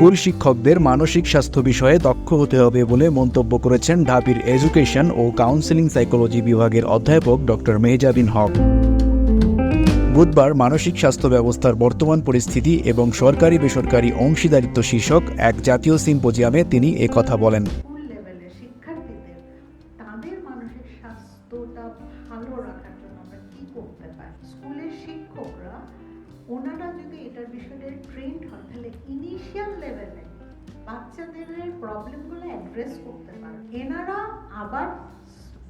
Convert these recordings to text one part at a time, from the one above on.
School শিক্ষকদের মানসিক স্বাস্থ্য বিষয়ে দক্ষ হতে হবে বলে মন্তব্য করেছেন ঢাবির এডুকেশন ও কাউন্সেলিং সাইকোলজি বিভাগের অধ্যাপক ডক্টর মেহজাবিন হক। বুধবার মানসিক স্বাস্থ্য ব্যবস্থার বর্তমান পরিস্থিতি এবং সরকারি বেসরকারি অংশীদারিত্ব শীর্ষক এক জাতীয় সিম্পোজিয়ামে তিনি একথা বলেন। ওনারা যদি এটার বিষয়ে ট্রেন্ড বাচ্চাদের প্রবলেমগুলো অ্যাড্রেস করতে পারে। এনারা আবার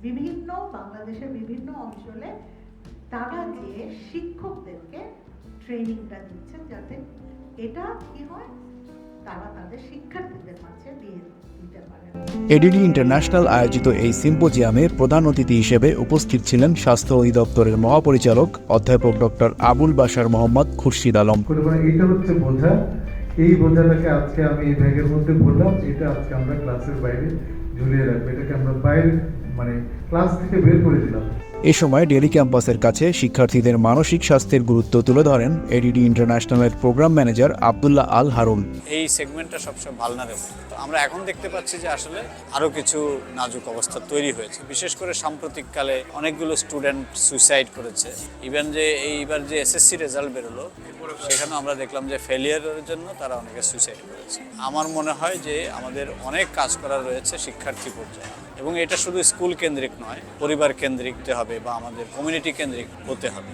বিভিন্ন বাংলাদেশের বিভিন্ন অঞ্চলে তারা যে শিক্ষকদেরকে ট্রেনিংটা দিচ্ছেন যাতে এটা কি হয় তারা তাদের শিক্ষার্থীদের মাঝে দিয়ে দিতে পারে। এডিডি ইন্টারন্যাশনাল আয়োজিত এই সিম্পোজিয়ামে প্রধান অতিথি হিসেবে উপস্থিত ছিলেন স্বাস্থ্য অধিদপ্তরের মহাপরিচালক অধ্যাপক ডক্টর আবুল বাশার মোহাম্মদ খুরশিদ আলম। এটা হচ্ছে বোঝা এই বোঝাটাকে আজকে আমি এই ব্যাগের মধ্যে বললাম এটা আজকে আমরা ক্লাসের বাইরে ঝুলিয়ে রাখব। এটাকে আমরা বাইরে মানে ক্লাস থেকে বের করে দিলাম। এ সময় ডেলি ক্যাম্পাসের কাছে শিক্ষার্থীদের মানসিক স্বাস্থ্যের গুরুত্ব তুলে ধরেন এডিডি ইন্টারন্যাশনালের প্রোগ্রাম ম্যানেজার আবদুল্লাহ আল হারুন। এই সেগমেন্টটা সবসময় ভালনারেবল তো আমরা এখন দেখতে পাচ্ছি যে আসলে আরও কিছু নাজুক অবস্থা তৈরি হয়েছে। বিশেষ করে সাম্প্রতিককালে অনেকগুলো স্টুডেন্ট সুইসাইড করেছে। ইভেন যে এইবার যে এসএসসি রেজাল্ট বেরোলো সেখানে আমরা দেখলাম যে ফেলিয়ারের জন্য তারা অনেকে সুইসাইড করেছে। আমার মনে হয় যে আমাদের অনেক কাজ করা রয়েছে শিক্ষার্থী পর্যায়ে। এবং এটা শুধু স্কুল কেন্দ্রিক নয়, পরিবার কেন্দ্রিক হতে হবে বা আমাদের কমিউনিটি কেন্দ্রিক হতে হবে।